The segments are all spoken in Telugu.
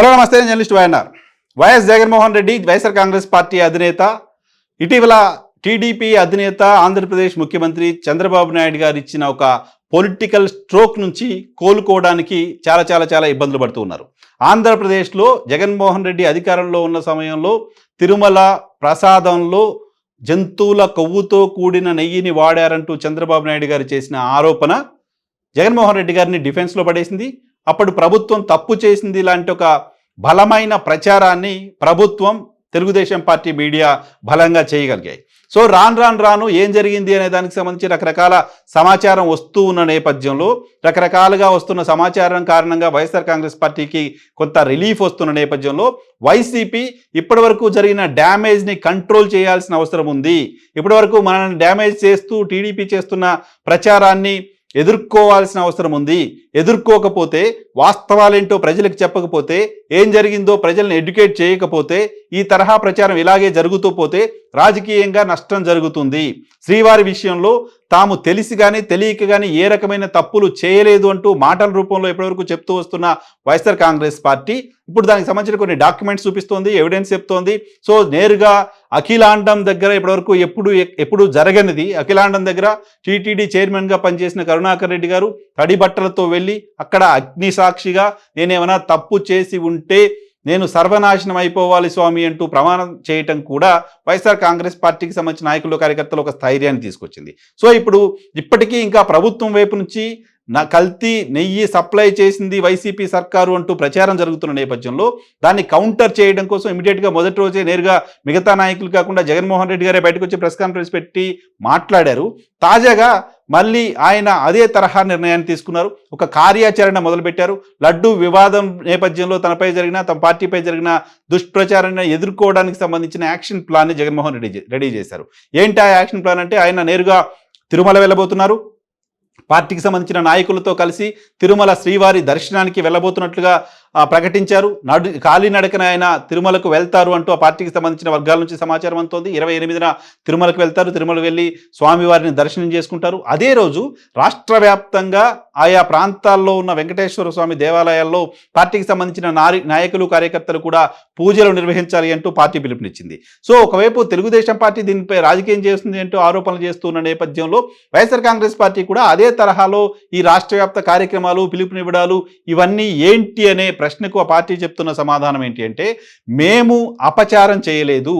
హలో నమస్తే నేను journalist YNR. YS Jaganmohan Reddy YSR Congress party అధినేత ఇటీవల టీడీపీ అధినేత ఆంధ్రప్రదేశ్ ముఖ్యమంత్రి చంద్రబాబు నాయుడు గారు ఇచ్చిన ఒక పొలిటికల్ స్ట్రోక్ నుంచి కోలుకోవడానికి చాలా చాలా చాలా ఇబ్బందులు పడుతూ ఉన్నారు. ఆంధ్రప్రదేశ్లో జగన్మోహన్ రెడ్డి అధికారంలో ఉన్న సమయంలో తిరుమల ప్రసాదంలో జంతువుల కొవ్వుతో కూడిన నెయ్యిని వాడారంటూ చంద్రబాబు నాయుడు గారు చేసిన ఆరోపణ జగన్మోహన్ రెడ్డి గారిని డిఫెన్స్లో పడేసింది. అప్పుడు ప్రభుత్వం తప్పు చేసింది లాంటి ఒక బలమైన ప్రచారాన్ని ప్రభుత్వం తెలుగుదేశం పార్టీ మీడియా బలంగా చేయగలిగాయి. సో రాను రాను రాను ఏం జరిగింది అనే దానికి సంబంధించి రకరకాల సమాచారం వస్తూ ఉన్న నేపథ్యంలో రకరకాలుగా వస్తున్న సమాచారం కారణంగా వైఎస్ఆర్ కాంగ్రెస్ పార్టీకి కొంత రిలీఫ్ వస్తున్న నేపథ్యంలో వైసీపీ ఇప్పటివరకు జరిగిన డ్యామేజ్ని కంట్రోల్ చేయాల్సిన అవసరం ఉంది. ఇప్పటివరకు మనల్ని డ్యామేజ్ చేస్తూ టీడీపీ చేస్తున్న ప్రచారాన్ని ఎదుర్కోవాల్సిన అవసరం ఉంది. ఎదుర్కోకపోతే వాస్తవాలేంటో ప్రజలకు చెప్పకపోతే ఏం జరిగిందో ప్రజల్ని ఎడ్యుకేట్ చేయకపోతే ఈ తరహా ప్రచారం ఇలాగే జరుగుతూ పోతే రాజకీయంగా నష్టం జరుగుతుంది. శ్రీవారి విషయంలో తాము తెలిసి కానీ తెలియక కానీ ఏ రకమైన తప్పులు చేయలేదు అంటూ మాటల రూపంలో ఇప్పటివరకు చెప్తూ వస్తున్న వైఎస్ఆర్ కాంగ్రెస్ పార్టీ ఇప్పుడు దానికి సంబంధించిన కొన్ని డాక్యుమెంట్స్ చూపిస్తోంది ఎవిడెన్స్ చెప్తోంది. సో నేరుగా అఖిలాండం దగ్గర ఇప్పటివరకు ఎప్పుడు ఎప్పుడు జరగనిది. అఖిలాండం దగ్గర టీటీడీ చైర్మన్గా పనిచేసిన కరుణాకర్ రెడ్డి గారు తడి బట్టలతో వెళ్ళి వెళ్ళి అక్కడ అగ్ని సాక్షిగా నేనేమైనా తప్పు చేసి ఉంటే నేను సర్వనాశనం అయిపోవాలి స్వామి అంటూ ప్రమాణం చేయటం కూడా వైఎస్ఆర్ కాంగ్రెస్ పార్టీకి సంబంధించిన నాయకులు కార్యకర్తలు ఒక స్థైర్యాన్ని తీసుకొచ్చింది. సో ఇప్పుడు ఇప్పటికీ ఇంకా ప్రభుత్వం వైపు నుంచి నా కల్తీ నెయ్యి సప్లై చేసింది వైసీపీ సర్కారు అంటూ ప్రచారం జరుగుతున్న నేపథ్యంలో దాన్ని కౌంటర్ చేయడం కోసం ఇమీడియట్గా మొదటి రోజే నేరుగా మిగతా నాయకులు కాకుండా జగన్మోహన్ రెడ్డి గారే బయటకు వచ్చి ప్రెస్ కాన్ఫరెన్స్ పెట్టి మాట్లాడారు. తాజాగా మళ్ళీ ఆయన అదే తరహా నిర్ణయాన్ని తీసుకున్నారు. ఒక కార్యాచరణ మొదలుపెట్టారు. లడ్డూ వివాదం నేపథ్యంలో తనపై జరిగిన తమ పార్టీపై జరిగిన దుష్ప్రచారాన్ని ఎదుర్కోవడానికి సంబంధించిన యాక్షన్ ప్లాన్ని జగన్మోహన్ రెడ్డి రెడీ చేశారు. ఏంటి ఆ యాక్షన్ ప్లాన్ అంటే ఆయన నేరుగా తిరుమల వెళ్ళబోతున్నారు. పార్టీకి సంబంధించిన నాయకులతో కలిసి తిరుమల శ్రీవారి దర్శనానికి వెళ్ళబోతున్నట్లుగా ప్రకటించారు. నడు కాలినడకన ఆయన తిరుమలకు వెళ్తారు అంటూ ఆ పార్టీకి సంబంధించిన వర్గాల నుంచి సమాచారం అంతోంది ఇరవై ఎనిమిదిన తిరుమలకు వెళ్తారు. తిరుమల వెళ్ళి స్వామివారిని దర్శనం చేసుకుంటారు. అదే రోజు రాష్ట్ర వ్యాప్తంగా ఆయా ప్రాంతాల్లో ఉన్న వెంకటేశ్వర స్వామి దేవాలయాల్లో పార్టీకి సంబంధించిన నారి నాయకులు కార్యకర్తలు కూడా పూజలు నిర్వహించాలి అంటూ పార్టీ పిలుపునిచ్చింది. సో ఒకవైపు తెలుగుదేశం పార్టీ దీనిపై రాజకీయం చేస్తుంది అంటూ ఆరోపణలు చేస్తున్న నేపథ్యంలో వైఎస్ఆర్ కాంగ్రెస్ పార్టీ కూడా అదే తరహాలో ఈ రాష్ట్ర కార్యక్రమాలు పిలుపునివ్వడాలు ఇవన్నీ ఏంటి అనే ప్రశ్నకు ఆ పార్టీ చెప్తున్న సమాధానం ఏంటి అంటే మేము అపచారం చేయలేదు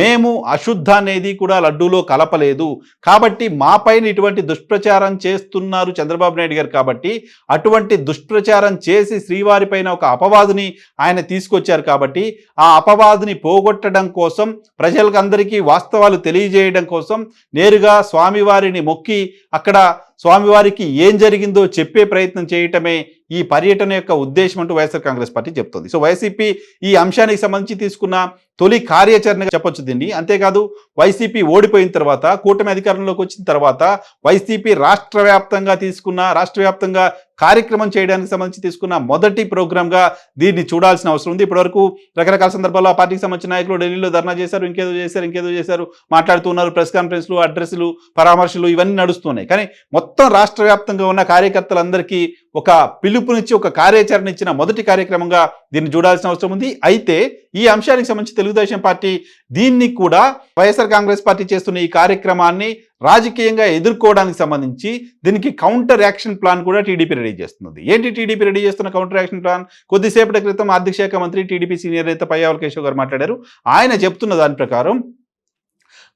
మేము అశుద్ధ అనేది కూడా లడ్డూలో కలపలేదు. కాబట్టి మాపైన ఇటువంటి దుష్ప్రచారం చేస్తున్నారు చంద్రబాబు నాయుడు గారు కాబట్టి అటువంటి దుష్ప్రచారం చేసి శ్రీవారిపైన ఒక అపవాదుని ఆయన తీసుకొచ్చారు కాబట్టి ఆ అపవాదుని పోగొట్టడం కోసం ప్రజలకందరికీ వాస్తవాలు తెలియజేయడం కోసం నేరుగా స్వామివారిని మొక్కి అక్కడ స్వామివారికి ఏం జరిగిందో చెప్పే ప్రయత్నం చేయటమే ఈ పర్యటన యొక్క ఉద్దేశం అంటూ వైఎస్ఆర్ కాంగ్రెస్ పార్టీ చెప్తుంది. సో వైసీపీ ఈ అంశానికి సంబంధించి తీసుకున్న తొలి కార్యాచరణ చెప్పొచ్చు దీన్ని. అంతేకాదు వైసీపీ ఓడిపోయిన తర్వాత కూటమి అధికారంలోకి వచ్చిన తర్వాత వైసీపీ రాష్ట్ర వ్యాప్తంగా తీసుకున్న రాష్ట్ర వ్యాప్తంగా కార్యక్రమం చేయడానికి సంబంధించి తీసుకున్న మొదటి ప్రోగ్రామ్గా దీన్ని చూడాల్సిన అవసరం ఉంది. ఇప్పటివరకు రకరకాల సందర్భాల్లో ఆ పార్టీకి సంబంధించిన నాయకులు ఢిల్లీలో ధర్నా చేశారు ఇంకేదో చేశారు ఇంకేదో చేశారు మాట్లాడుతున్నారు ప్రెస్ కాన్ఫరెన్స్లు అడ్రస్లు పరామర్శలు ఇవన్నీ నడుస్తున్నాయి. కానీ మొత్తం రాష్ట్ర వ్యాప్తంగా ఉన్న కార్యకర్తలందరికీ ఒక పిలుపునిచ్చి ఒక కార్యాచరణ ఇచ్చిన మొదటి కార్యక్రమంగా దీన్ని చూడాల్సిన అవసరం ఉంది. అయితే ఈ అంశానికి సంబంధించి తెలుగుదేశం పార్టీ దీన్ని కూడా వైఎస్ఆర్ కాంగ్రెస్ పార్టీ చేస్తున్న ఈ కార్యక్రమాన్ని రాజకీయంగా ఎదుర్కోవడానికి సంబంధించి దీనికి కౌంటర్ యాక్షన్ ప్లాన్ కూడా టీడీపీ రెడీ చేస్తుంది ఏంటి టీడీపీ రెడీ చేస్తున్న కౌంటర్ యాక్షన్ ప్లాన్ కొద్దిసేపటి క్రితం ఆర్థిక శాఖ మంత్రి టీడీపీ సీనియర్ నేత పయ్యావల్ కేశవ్ గారు మాట్లాడారు. ఆయన చెప్తున్న దాని ప్రకారం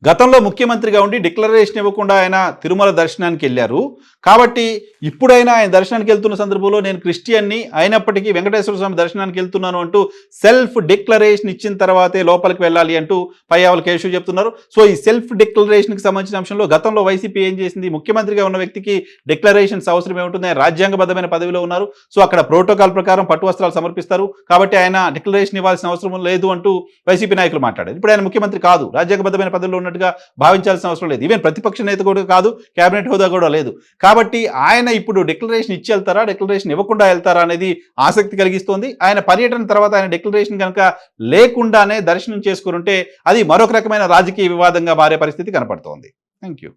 గతంలో ముఖ్యమంత్రిగా ఉండి డిక్లరేషన్ ఇవ్వకుండా ఆయన తిరుమల దర్శనానికి వెళ్ళారు. కాబట్టి ఇప్పుడైనా ఆయన దర్శనానికి వెళ్తున్న సందర్భంలో నేను క్రిస్టియన్ని అయినప్పటికీ వెంకటేశ్వర స్వామి దర్శనానికి వెళ్తున్నాను అంటూ సెల్ఫ్ డిక్లరేషన్ ఇచ్చిన తర్వాతే లోపలికి వెళ్ళాలి అంటూ పయ్యావల కేశవ్ చెప్తున్నారు. సో ఈ సెల్ఫ్ డిక్లరేషన్కి సంబంధించిన అంశంలో గతంలో వైసీపీ ఏం చేసింది? ముఖ్యమంత్రిగా ఉన్న వ్యక్తికి డిక్లరేషన్స్ అవసరం ఏముంటుంది ఆయన రాజ్యాంగబద్ధమైన పదవిలో ఉన్నారు. సో అక్కడ ప్రోటోకాల్ ప్రకారం పట్టు వస్త్రాలు సమర్పిస్తారు. కాబట్టి ఆయన డిక్లరేషన్ ఇవ్వాల్సిన అవసరం లేదు అంటూ వైసీపీ నాయకులు మాట్లాడారు. ఇప్పుడు ఆయన ముఖ్యమంత్రి కాదు. రాజ్యాంగబద్ధమైన పదవిలో ఉన్నట్టుగా భావించాల్సిన అవసరం లేదు. ఈవెన్ ప్రతిపక్ష నేత కూడా కాదు కేబినెట్ హోదా కూడా లేదు. కాబట్టి ఆయన ఇప్పుడు డిక్లరేషన్ ఇచ్చి వెళ్తారా డిక్లరేషన్ ఇవ్వకుండా వెళ్తారా అనేది ఆసక్తి కలిగిస్తోంది. ఆయన పర్యటన తర్వాత ఆయన డిక్లరేషన్ కనుక లేకుండానే దర్శనం చేసుకుంటే అది మరొక రకమైన రాజకీయ వివాదంగా మారే పరిస్థితి కనపడుతోంది. Thank you